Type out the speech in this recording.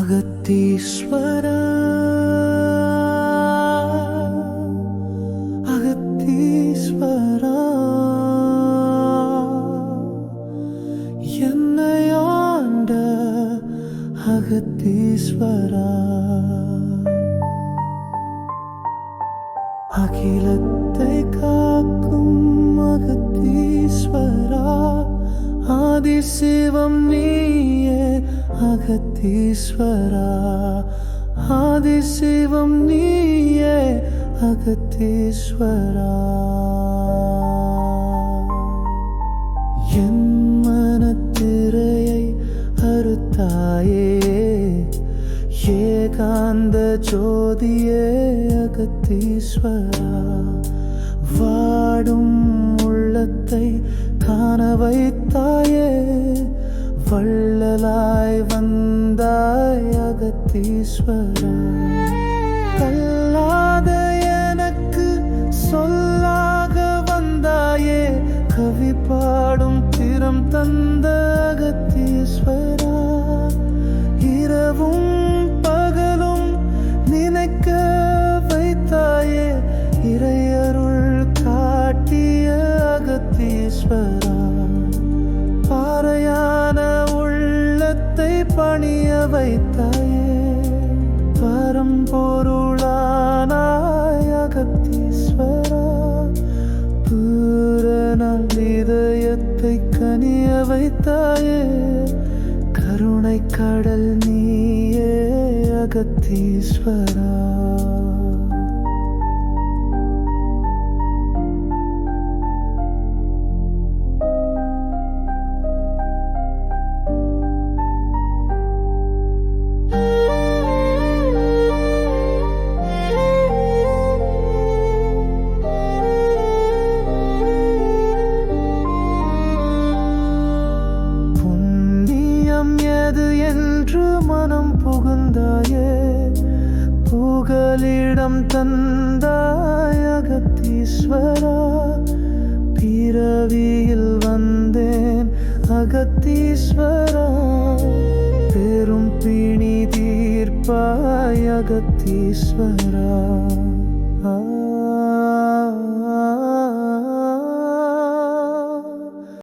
அகத்தீஸ்வர அகத்தீஸ்வரா என்னை ஆண்ட அகத்தீஸ்வரா. அகிலத்தை காக்கும் அகத்தீஸ்வரா. ஆதிசிவம் நீயே அகத்தீஸ்வரா. ஆதிசிவம் நீயே அகத்தீஸ்வரா. என் மனத்திரையை அறுத்தாயே ஏகாந்த ஜோதியே அகத்தீஸ்வரா. வாடும் உள்ளத்தை காண வைத்தாயே வள்ளலாய் வந்தாய் அகத்தீஸ்வரா. கல்லாத எனக்கு சொல்லாக வந்தாயே கவி பாடும் திறம் தந்த அகத்தீஸ்வரா. பணிய வைத்தாயே. பரம்பொருளானாய் அகத்தீஸ்வரா பூரணல் இதயத்தை கனிய வைத்தாயே. கருணை கடல் நீயே அகத்தீஸ்வரா. என்று மனம் புகுந்தாயே புகலிடம் தந்தாய் அகத்தீஸ்வரா. பிறவியில் வந்தேன் அகத்தீஸ்வரா. பெரும் பிணி தீர்ப்பாய் அகத்தீஸ்வரா.